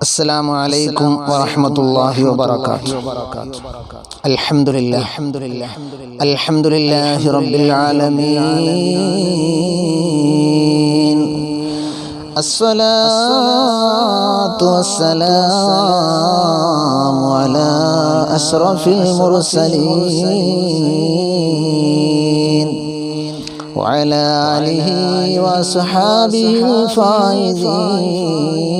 السلام عليكم ورحمة الله وبركاته. الحمد لله الحمد لله الحمد لله رب العالمين. الصلاة والسلام على أشرف المرسلين. وعلى آله وصحابه الفائزين.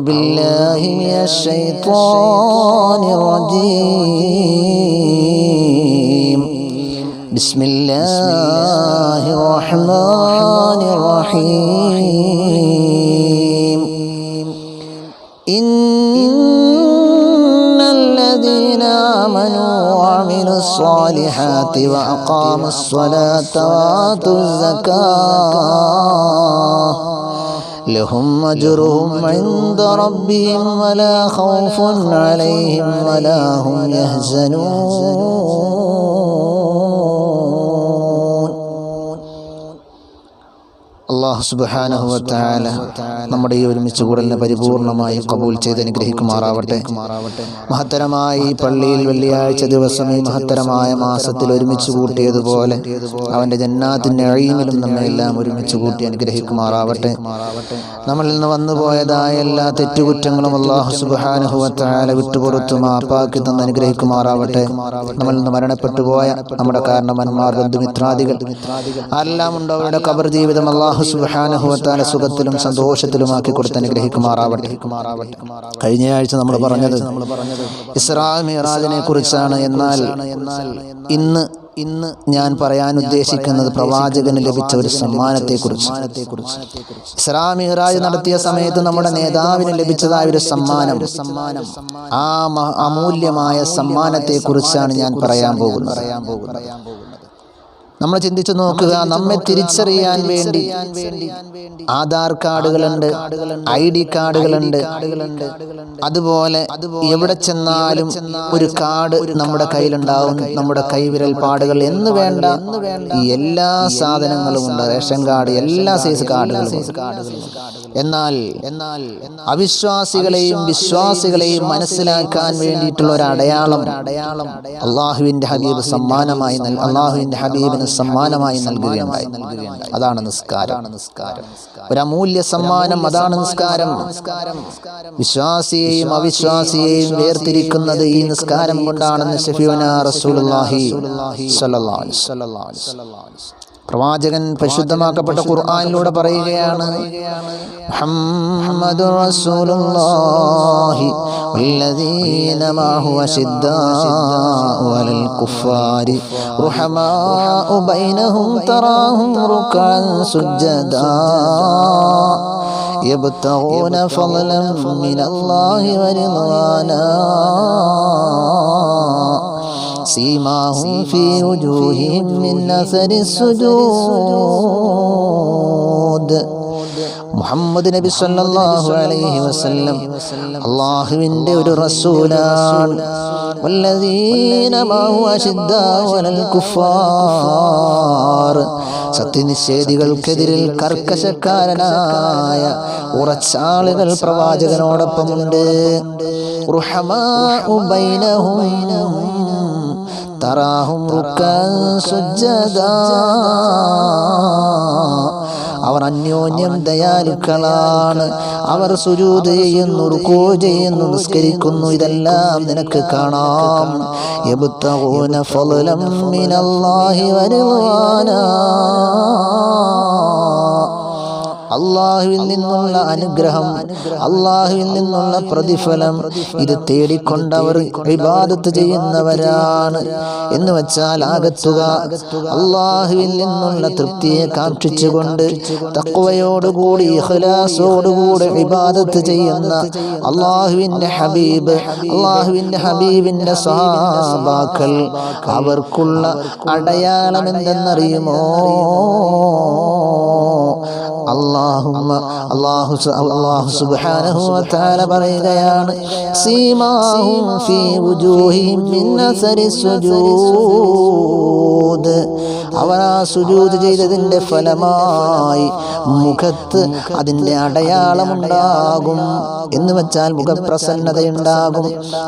بالله من الشيطان الرجيم. بسم الله الرحمن الرحيم. إن الذين آمنوا وعملوا الصالحات وأقاموا الصلاة وآتوا الزكاة لهم أجرهم عند ربهم ولا خوف عليهم ولا هم يحزنون. അള്ളാഹു സുബാനഹുവത്താല നമ്മുടെ ഈ ഒരുമിച്ച് കൂടലിനെ പരിപൂർണമായി കബൂൽ ചെയ്ത് അനുഗ്രഹിക്കുമാറാവട്ടെ. മഹത്തരമായി പള്ളിയിൽ വെള്ളിയാഴ്ച ദിവസം ഈ മഹത്തരമായ മാസത്തിൽ ഒരുമിച്ച് കൂട്ടിയതുപോലെ അവന്റെ ജന്നാത്തിന്റെ അഴിമിലും നമ്മെ എല്ലാം ഒരുമിച്ച് കൂട്ടി അനുഗ്രഹിക്കുമാറാവട്ടെ. നമ്മളിൽ നിന്ന് വന്നുപോയതായ എല്ലാ തെറ്റുകുറ്റങ്ങളും അള്ളാഹു സുബാനഹുവത്താല വിട്ടുപുറത്തു മാപ്പാക്കി തന്ന് അനുഗ്രഹിക്കുമാറാവട്ടെ. നമ്മളിൽ നിന്ന് മരണപ്പെട്ടു പോയ നമ്മുടെ കാരണവന്മാർ ബന്ധുമിത്രാദികൾ ആരെല്ലാം ഉണ്ടോ അവരുടെ കബർ ജീവിതം അള്ളാഹു സുബാനഹുവത്താല സുഖത്തിലും സന്തോഷത്തിലുമാക്കി കൊടുത്ത് അനുഗ്രഹിക്കുമാറാവട്ടെ. കഴിഞ്ഞ ആഴ്ച നമ്മൾ പറഞ്ഞത് ഇസ്രാ മിറാജിനെ കുറിച്ചാണ്. എന്നാൽ ഇന്ന് ഇന്ന് ഞാൻ പറയാൻ ഉദ്ദേശിക്കുന്നത് പ്രവാചകന് ലഭിച്ച ഒരു സമ്മാനത്തെ കുറിച്ച് മിഹ്റാജ് നടത്തിയ സമയത്ത് നമ്മുടെ നേതാവിന് ലഭിച്ചതായ ഒരു സമ്മാനം. ആ അമൂല്യമായ സമ്മാനത്തെ കുറിച്ചാണ് ഞാൻ പറയാൻ പോകുന്നത്. നമ്മൾ ചിന്തിച്ചു നോക്കുക നമ്മെ തിരിച്ചറിയാൻ വേണ്ടി ആധാർ കാർഡുകളുണ്ട് ഐ ഡി കാർഡുകളുണ്ട്. അതുപോലെ എവിടെ ചെന്നാലും ഒരു കാർഡ് നമ്മുടെ കയ്യിലുണ്ടാവും നമ്മുടെ കൈവിരൽ പാടുകൾ എന്ന് വേണ്ട എല്ലാ സാധനങ്ങളും ഉണ്ട്. റേഷൻ കാർഡ് എല്ലാ സൈസ് കാർഡുകളും എന്നാൽ എന്നാൽ അവിശ്വാസികളെയും വിശ്വാസികളെയും മനസ്സിലാക്കാൻ വേണ്ടിയിട്ടുള്ള ഒരു അടയാളം അടയാളം അള്ളാഹുവിന്റെ ഹബീബ് സമ്മാനമായി അള്ളാഹുവിന്റെ ഹബീബിന് സമ്മാനമായി നൽകുകയുണ്ടായി അതാണ് നിസ്കാരം. ഒരു അമൂല്യ സമ്മാനം അതാണ് നിസ്കാരം. വിശ്വാസിയെയും അവിശ്വാസിയെയും വേർതിരിക്കുന്നത് ഈ നിസ്കാരം കൊണ്ടാണെന്ന് ഷഫീന റസൂലുള്ളാഹി സ്വല്ലല്ലാഹി വസല്ലം. പ്രവാചകൻ പരിശുദ്ധമാക്കപ്പെട്ട ഖുർആനിലൂടെ പറയുകയാണ് മുഹമ്മദുർ റസൂലുള്ളാഹി വല്ലദീന മഅഹു അശിദ്ദാഉ അലൽ കുഫാരി റുഹമാഉ ബൈനഹും തറാഹും റുക്അൻ സുജ്ജദാ يبتغون فضلا من الله ورضوانا سيماهم في وجوههم من أثر السجود മുഹമ്മദ് നബി സല്ലല്ലാഹു അലൈഹി വസല്ലം അള്ളാഹുവിൻ്റെ ഒരു റസൂലാണ് വല്ലദീന മാഹു അശിദ്ദാഉ അലൽ കുഫാർ സത്യനിഷേധികൾക്കെതിരിൽ കർക്കശക്കാരനായ ഉറച്ചാളുകൾ പ്രവാചകനോടൊപ്പമുണ്ട് റുഹമാഉ ബൈനഹും തറാഹും സുജ്ജദാ. അവർ അന്യോന്യം ദയാലുക്കളാണ്. അവർ സുജൂത് ചെയ്യുന്നു റുക്കോ ചെയ്യുന്നു നിസ്കരിക്കുന്നു. ഇതെല്ലാം നിനക്ക് കാണാം. യബ്തഗൂന ഫളലം മിനല്ലാഹി വരിദ്വാനാ. അള്ളാഹുവിൽ നിന്നുള്ള അനുഗ്രഹം അള്ളാഹുവിൽ നിന്നുള്ള പ്രതിഫലം ഇത് തേടിക്കൊണ്ടവർ വിവാദത്ത് ചെയ്യുന്നവരാണ് എന്ന് വെച്ചാൽ ആകത്തുക. അള്ളാഹുവിൽ നിന്നുള്ള തൃപ്തിയെ കാക്ഷിച്ചുകൊണ്ട് തക്വയോടുകൂടി ഇഹ്ലാസോടുകൂടി വിവാദത്ത് ചെയ്യുന്ന അള്ളാഹുവിന്റെ ഹബീബ് അള്ളാഹുവിന്റെ ഹബീബിന്റെ സഹാബാക്കൾ അവർക്കുള്ള അടയാളം എന്തെന്നറിയുമോ അള്ളാഹുമ്മ അള്ളാഹു അള്ളാഹു സുബ്ഹാനഹു തആല പറയുകയാണ് ഫീ അവർ ആ സുജൂദ് ചെയ്തതിന്റെ ഫലമായി മുഖത്ത് അതിന്റെ അടയാളമുണ്ടാകും. എന്ന് വെച്ചാൽ മുഖപ്രസന്നതയുണ്ടാകും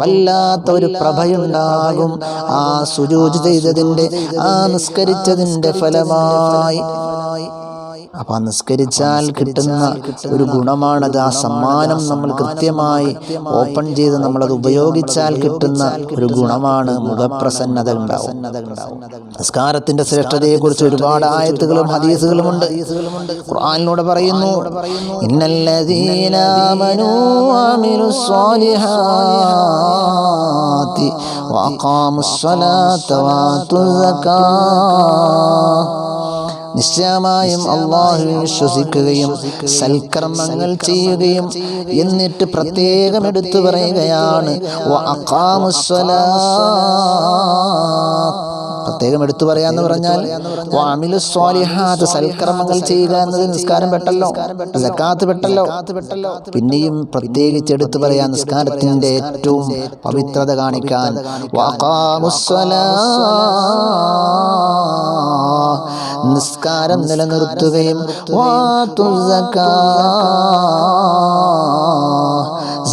വല്ലാത്ത ഒരു പ്രഭയുണ്ടാകും. ആ സുജൂദ് ചെയ്തതിന്റെ ആ നിസ്കരിച്ചതിന്റെ ഫലമായി അപ്പൊ നിസ്കരിച്ചാൽ കിട്ടുന്ന ഒരു ഗുണമാണത്. ആ സമ്മാനം നമ്മൾ കൃത്യമായി ഓപ്പൺ ചെയ്ത് നമ്മളത് ഉപയോഗിച്ചാൽ കിട്ടുന്ന ഒരു ഗുണമാണ് മുഖപ്രസന്നത ഉണ്ടാവും. നിസ്കാരത്തിന്റെ ശ്രേഷ്ഠതയെ കുറിച്ച് ഒരുപാട് ആയത്തുകളും ഹദീസുകളും ഉണ്ട്. ഖുർആനിലൂടെ പറയുന്നു ഇന്നല്ലദീന ആമനൂ വഅമിലുസ് സ്വാലിഹാത്തി വഅഖാമുസ് സ്വലാത്ത വആത്തുസ് സക്കാത്ത് നിശ്ചയമായും അള്ളാഹുവിൽ വിശ്വസിക്കുകയും സൽക്കർമ്മങ്ങൾ ചെയ്യുകയും എന്നിട്ട് പ്രത്യേകം എടുത്തു പറയുകയാണ് പ്രത്യേകം എടുത്തു പറയാന്ന് പറഞ്ഞാൽ സ്വാലിഹാത്ത് സൽക്കർമ്മങ്ങൾ ചെയ്യുക എന്നത് നിസ്കാരം പെട്ടല്ലോ. ജക്കാത്ത് പെട്ടല്ലോ. പിന്നെയും പ്രത്യേകിച്ച് എടുത്തു പറയാൻ നിസ്കാരത്തിന്റെ ഏറ്റവും പവിത്രത കാണിക്കാൻ നിസ്കാരം നിലനിർത്തുകയും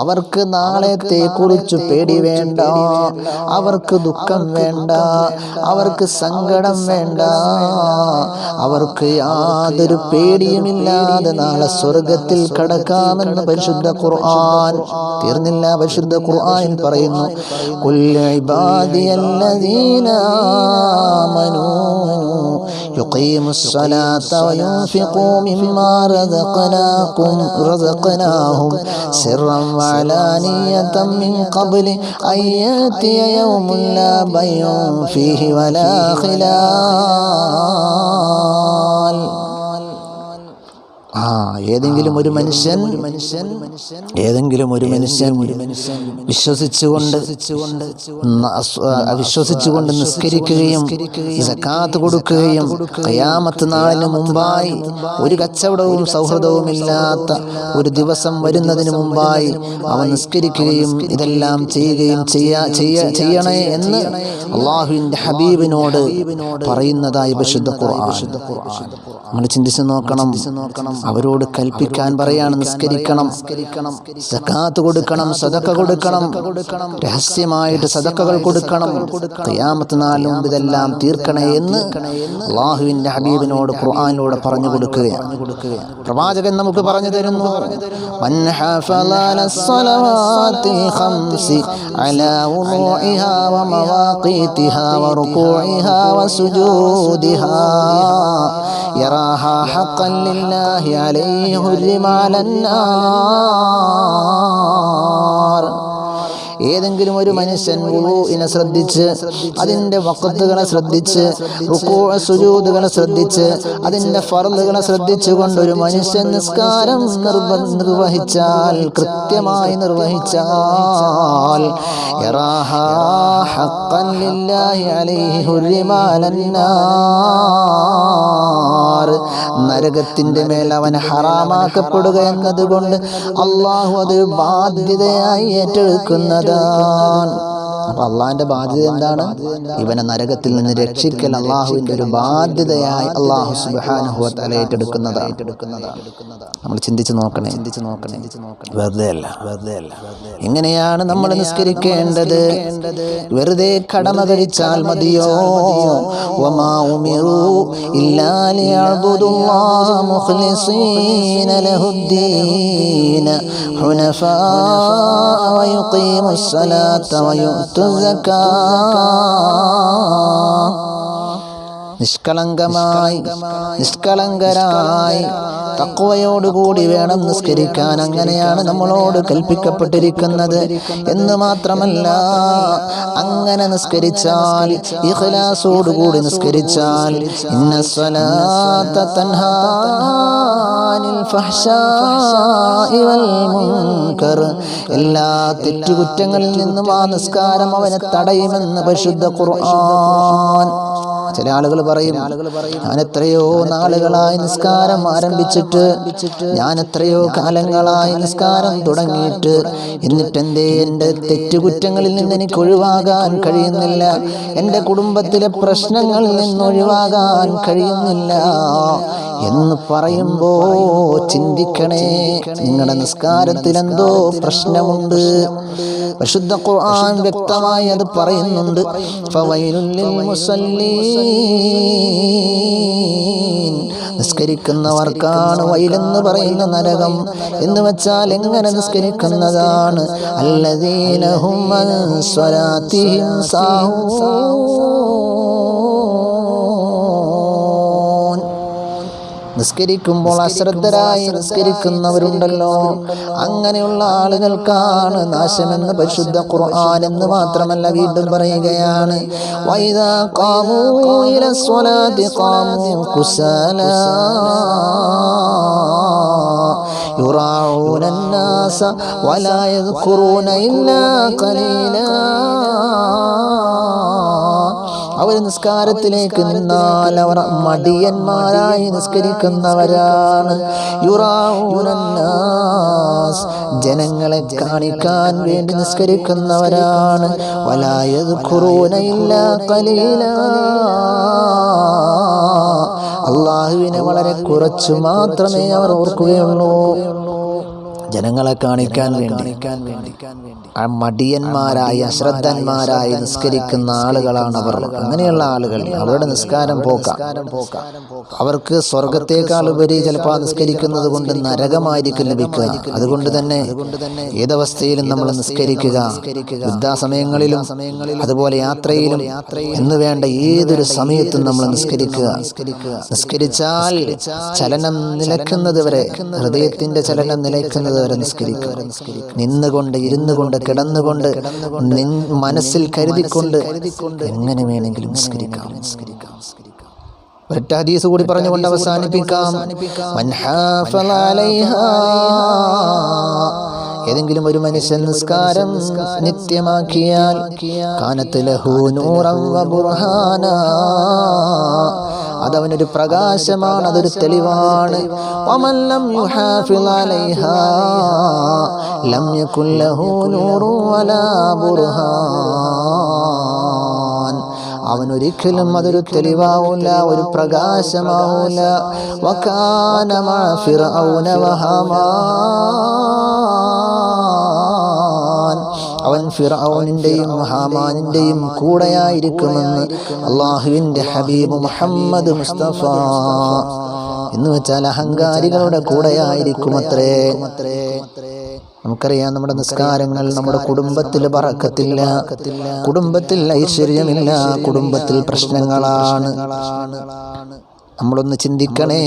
അവർക്ക് നാളത്തെ കുറിച്ച് പേടി വേണ്ട. അവർക്ക് ദുഃഖം വേണ്ട. അവർക്ക് സങ്കടം വേണ്ട. അവർക്ക് യാതൊരു പേടിയുമില്ലാതെ നാളെ സ്വർഗത്തിൽ കടക്കാമെന്ന് പരിശുദ്ധ ഖുർആൻ തീർന്നില്ല. പരിശുദ്ധ ഖുർആൻ പറയുന്നു يقيم الصلاة وينفقوا مما رزقناكم رزقناهم سرا وعلانية من قبل أن يأتي يوم لا بيع فيه ولا خلال ആ ഏതെങ്കിലും ഒരു മനുഷ്യൻ മനുഷ്യൻ ഏതെങ്കിലും ഒരു മനുഷ്യൻ വിശ്വസിച്ചുകൊണ്ട് വിശ്വസിച്ചുകൊണ്ട് നിസ്കരിക്കുകയും സക്കാത്ത് കൊടുക്കുകയും കയാമത്ത് നാളിന് മുമ്പായി ഒരു കച്ചവടവും സൗഹൃദവും ഇല്ലാത്ത ഒരു ദിവസം വരുന്നതിന് മുമ്പായി അവൻ നിസ്കരിക്കുകയും ഇതെല്ലാം ചെയ്യുകയും ചെയ്യാ ചെയ്യ- ചെയ്യണേ എന്ന് അള്ളാഹുവിന്റെ ഹബീബിനോട് പറയുന്നതായി പരിശുദ്ധ ഖുർആൻ. നമ്മൾ ചിന്തിച്ച് നോക്കണം അവരോട് കൽപ്പിക്കാൻ പറയാണ് നിസ്കരിക്കണം സക്കാത്ത് കൊടുക്കണം സദക്ക കൊടുക്കണം രഹസ്യമായിട്ട് സദക്കകൾ കൊടുക്കണം ഖിയാമത്ത് നാളിന് മുമ്പ് ഇതെല്ലാം തീർക്കണേ എന്ന് അള്ളാഹുവിന്റെ ഹബീബിനോട് ഖുർആനിലൂടെ പറഞ്ഞു കൊടുക്കുകയാണ് പ്രവാചകൻ നമുക്ക് പറഞ്ഞു തരുന്നു മൻ ഹഫള അല الصلوات الخمس على وضوعها ومواقيتها وركوعها وسجودها يراها حقا لله عليه حرم على النار ഏതെങ്കിലും ഒരു മനുഷ്യൻ വുളൂഇനെ ശ്രദ്ധിച്ച് അതിൻ്റെ വക്കത്തുകളെ ശ്രദ്ധിച്ച് റുക്കൂ സുജൂദുകളെ ശ്രദ്ധിച്ച് അതിൻ്റെ ഫറലുകളെ ശ്രദ്ധിച്ചുകൊണ്ട് ഒരു മനുഷ്യൻ നിസ്കാരം നിർവ നിർവഹിച്ചാൽ കൃത്യമായി നിർവഹിച്ചാൽ യറാഹാ ഹഖ്ഖൻ ലില്ലാഹി അലൈഹി ഹുർരിമ അലന്നാർ നരകത്തിന്റെ മേൽ അവൻ ഹറാമാക്കപ്പെടുക എന്നതുകൊണ്ട് അള്ളാഹു അത് ബാധ്യതയായി ഏറ്റെടുക്കുന്നതാണ്. അപ്പൊ അള്ളാഹിന്റെ ബാധ്യത എന്താണ് ഇവനെ നരകത്തിൽ നിന്ന് രക്ഷിക്കൽ അള്ളാഹുവിന്റെ ഒരു ബാധ്യതയായി അള്ളാഹു സുബാനുഭവത്തല ഏറ്റെടുക്കുന്നതാണ് നമ്മൾ ചിന്തിച്ചു നോക്കണേ ചിന്തിച്ചു നോക്കണേ വെറുതെ അല്ല വെറുതെ അല്ല എങ്ങനെയാണ് നമ്മൾ നിസ്കരിക്കേണ്ടത് വെറുതെ കടമ കഴിച്ചാൽ മതിയോ വമാ ഉമിറു ഇല്ലാ ലിയഅ്ബുദുല്ലാഹ മുഖ്ലിസീന ലഹുദ്ദീന ഹുനഫാ ويقيموا الصلاة ويؤتوا To the zakat നിഷ്കളങ്കമായി നിഷ്കളങ്കരായി തക്കുവയോടുകൂടി വേണം നിസ്കരിക്കാൻ. അങ്ങനെയാണ് നമ്മളോട് കൽപ്പിക്കപ്പെട്ടിരിക്കുന്നത്. എന്ന് മാത്രമല്ല അങ്ങനെ നിസ്കരിച്ചാൽ ഇഖ്ലാസോടുകൂടി നിസ്കരിച്ചാൽ ഇന്ന എല്ലാ തെറ്റുകുറ്റങ്ങളിൽ നിന്നും ആ നിസ്കാരം അവനെ തടയുമെന്ന് പരിശുദ്ധ ഖുർആൻ ചില ആളുകൾ പറയും ഞാൻ എത്രയോ നാളുകളായി നിസ്കാരം ആരംഭിച്ചിട്ട് ഞാൻ എത്രയോ കാലങ്ങളായി നിസ്കാരം തുടങ്ങിയിട്ട് എന്നിട്ട് എന്തേ എന്റെ തെറ്റുകുറ്റങ്ങളിൽ നിന്ന് എനിക്ക് ഒഴിവാകാൻ കഴിയുന്നില്ല എന്റെ കുടുംബത്തിലെ പ്രശ്നങ്ങളിൽ നിന്ന് ഒഴിവാകാൻ കഴിയുന്നില്ല. എന്ന് പറയുമ്പോ ചിന്തിക്കണേ. നിങ്ങളുടെ നിസ്കാരത്തിൽ എന്തോ പ്രശ്നമുണ്ട്. പരിശുദ്ധ ഖുർആൻ വ്യക്തമായി അത് പറയുന്നുണ്ട്. നിസ്കരിക്കുന്നവർക്കാണ് വൈലെന്ന് പറയുന്ന നരകം. എന്ന് വെച്ചാൽ എങ്ങനെ നിസ്കരിക്കുന്നതാണ്? അല്ലദീനഹും അൻ സ്വലാത്തിഹിം നിസ്കരിക്കുമ്പോൾ അശ്രദ്ധരായി നിസ്കരിക്കുന്നവരുണ്ടല്ലോ. അങ്ങനെയുള്ള ആളുകൾക്കാണ് നാശമെന്ന് പരിശുദ്ധ ഖുർആൻ എന്ന് മാത്രമല്ല വീണ്ടും പറയുകയാണ്. വൈദാ ഖാമൂ ഇല സ്വലാത്തി ഖാമൂ അവർ നിസ്കാരത്തിലേക്ക് നിന്നാൽ അവർ മടിയന്മാരായി നിസ്കരിക്കുന്നവരാണ്. യുറാഊനന്നാസ്. ജനങ്ങളെ കാണിക്കാൻ വേണ്ടി നിസ്കരിക്കുന്നവരാണ്. വലായത് ഖുറൂനയില്ല കലീല. അള്ളാഹുവിനെ വളരെ കുറച്ചു മാത്രമേ അവർ ഓർക്കുകയുള്ളൂ. ജനങ്ങളെ കാണിക്കാൻ വേണ്ടി. ആ മടിയന്മാരായി അശ്രദ്ധന്മാരായി നിസ്കരിക്കുന്ന ആളുകളാണ് അവർ. അങ്ങനെയുള്ള ആളുകൾ. അവരുടെ നിസ്കാരം പോക്കാം. അവർക്ക് സ്വർഗത്തേക്കാൾ ഉപരി ചിലപ്പോൾ നിസ്കരിക്കുന്നത് കൊണ്ട് നരകമായിരിക്കും ലഭിക്കുക. അതുകൊണ്ട് തന്നെ ഏതവസ്ഥയിലും നമ്മൾ നിസ്കരിക്കുക. യുദ്ധാസമയങ്ങളിലും അതുപോലെ യാത്രയിലും എന്ന് വേണ്ട ഏതൊരു സമയത്തും നമ്മൾ നിസ്കരിക്കുക. നിസ്കരിച്ചാൽ ചലനം നിലക്കുന്നത് വരെ ഹൃദയത്തിന്റെ ചലനം നിലയ്ക്കുന്നത് വരെ നിസ്കരിക്കുക നിന്നുകൊണ്ട് ഇരുന്നു കൊണ്ട് കിടന്നുകൊണ്ട് മനസ്സിൽ കരുതിക്കൊണ്ട് എങ്ങനെ വേണമെങ്കിലും നിസ്കരിക്കാം. നിസ്കരിക്കാം ഹദീസ് കൂടി പറഞ്ഞുകൊണ്ട് അവസാനിപ്പിക്കാം. ഏതെങ്കിലും ഒരു മനുഷ്യൻ നിസ്കാരം നിത്യമാക്കിയാൽ കാനത്ത് ലഹു നൂറം ബുർഹാന. അതവനൊരു പ്രകാശമാണ് അതൊരു തെളിവാണ്. അവനൊരിക്കലും അതൊരു തെളിവാവൂല ഒരു പ്രകാശമാവൂല. വക്കാനമാ മഅ ഫിർഔന വഹാമാൻ അവൻ ഫിറൌനിന്റെയും ഹാമാനിന്റെയും കൂടെയായിരിക്കുമെന്ന് അള്ളാഹുവിന്റെ ഹബീബ് മുഹമ്മദ് മുസ്തഫ. എന്ന് വെച്ചാൽ അഹങ്കാരികളുടെ കൂടെയായിരിക്കും അത്രേ നമുക്കറിയാം നമ്മുടെ നിസ്കാരങ്ങൾ നമ്മുടെ കുടുംബത്തിൽ പറക്കത്തില്ല കുടുംബത്തിൽ ഐശ്വര്യമില്ല. കുടുംബത്തിൽ പ്രശ്നങ്ങളാണ്. നമ്മളൊന്ന് ചിന്തിക്കണേ.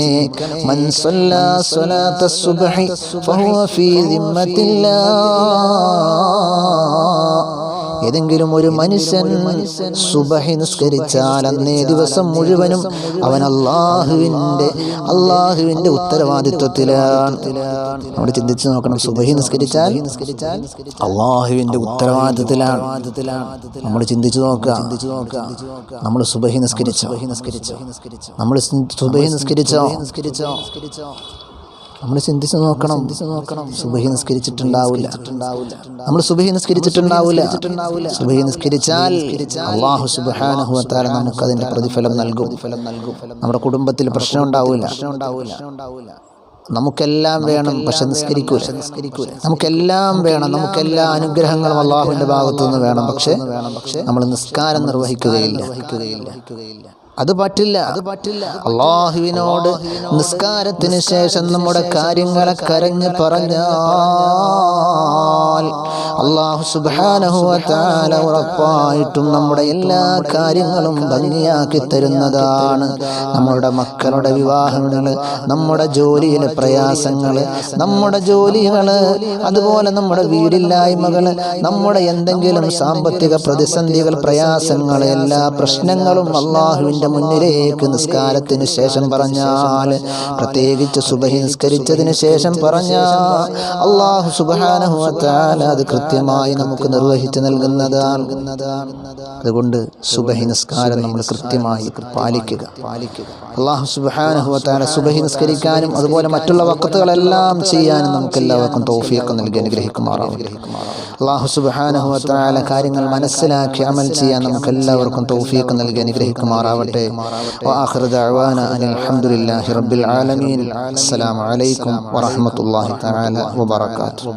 മൻ സ്വല്ലാ സ്വലാത്ത സുബ്ഹി ഫഹുവ ഫീ ദിമ്മത്തില്ലാ. ഏതെങ്കിലും ഒരു മനുഷ്യൻ സുബഹി നിസ്കരിച്ചാൽ അന്നേ ദിവസം മുഴുവനും അവൻ അള്ളാഹുവിന്റെ അള്ളാഹുവിന്റെ ഉത്തരവാദിത്വത്തിലാണ്. നമ്മൾ ചിന്തിച്ചു നോക്കണം സുബഹി നിസ്കരിച്ചാൽ അള്ളാഹുവിന്റെ ഉത്തരവാദിത്വത്തിലാണ്. നമ്മൾ ചിന്തിച്ചു നോക്കുക. നമ്മൾ സുബഹി നിസ്കരിച്ചോ? നമ്മൾ സുബഹി നിസ്കരിച്ചോ? നിസ്കരിച്ചോ? നമ്മൾ ചിന്തിച്ച് നോക്കണം. നോക്കണം സുബഹി നിസ്കരിച്ചിട്ടുണ്ടാവില്ല. നമ്മൾ സുബഹി നിസ്കരിച്ചിട്ടുണ്ടാവില്ല. സുബഹി നിസ്കരിച്ചാൽ അള്ളാഹു സുബ്ഹാനഹു നമുക്ക് അതിന്റെ പ്രതിഫലം നൽകും. നമ്മുടെ കുടുംബത്തിൽ പ്രശ്നം ഉണ്ടാവില്ല നമുക്കെല്ലാം വേണം പക്ഷെ നിസ്കരിക്കൂല. നമുക്കെല്ലാം വേണം നമുക്കെല്ലാ അനുഗ്രഹങ്ങളും അള്ളാഹുവിന്റെ ഭാഗത്തു നിന്ന് വേണം. പക്ഷെ നമ്മൾ നിസ്കാരം നിർവഹിക്കുകയില്ല. അത് പറ്റില്ല അത് പറ്റില്ല അള്ളാഹുവിനോട് നിസ്കാരത്തിന് ശേഷം നമ്മുടെ കാര്യങ്ങളെ കരഞ്ഞ് പറഞ്ഞാൽ അള്ളാഹു സുബാനഹുവാല ഉറപ്പായിട്ടും നമ്മുടെ എല്ലാ കാര്യങ്ങളും ഭംഗിയാക്കി തരുന്നതാണ്. നമ്മുടെ മക്കളുടെ വിവാഹങ്ങൾ നമ്മുടെ ജോലിയിലെ പ്രയാസങ്ങൾ നമ്മുടെ ജോലികൾ അതുപോലെ നമ്മുടെ വീടില്ലായ്മകൾ നമ്മുടെ എന്തെങ്കിലും സാമ്പത്തിക പ്രതിസന്ധികൾ പ്രയാസങ്ങൾ എല്ലാ പ്രശ്നങ്ങളും അള്ളാഹുവിന്റെ മുന്നിലേക്ക് നിസ്കാരത്തിന് ശേഷം പറഞ്ഞാൽ പ്രത്യേകിച്ച് സുബഹി നിസ്കരിച്ചതിന് ശേഷം പറഞ്ഞാൽ അള്ളാഹു സുബാനഹുവാല അത് കൃത്യമായി നമുക്ക് നിർവഹിച്ചു നൽകുന്നത് അതുകൊണ്ട് സുബഹി നിസ്കാരം നമ്മൾ കൃത്യമായി പാലിക്കുക. അള്ളാഹു സുബാനുഹുവത്താല സുബഹി നിസ്കരിക്കാനും അതുപോലെ മറ്റുള്ള വക്കത്തുകളെല്ലാം ചെയ്യാനും നമുക്ക് എല്ലാവർക്കും തോഫിയൊക്കെ നൽകി അനുഗ്രഹിക്കുമാറാവും അള്ളാഹു സുബാനുഹുവത്താല കാര്യങ്ങൾ മനസ്സിലാക്കി അമൽ ചെയ്യാൻ നമുക്ക് എല്ലാവർക്കും തോഫിയൊക്കെ നൽകി അനുഗ്രഹിക്കുമാറാവട്ടെ. അലഹമുല്ലാഹി റബ്ബിൽ ആലമീൻ. അസ്സലാമലൈക്കും വറഹമത്തല്ലാഹി തആല വബറകാതുഹു.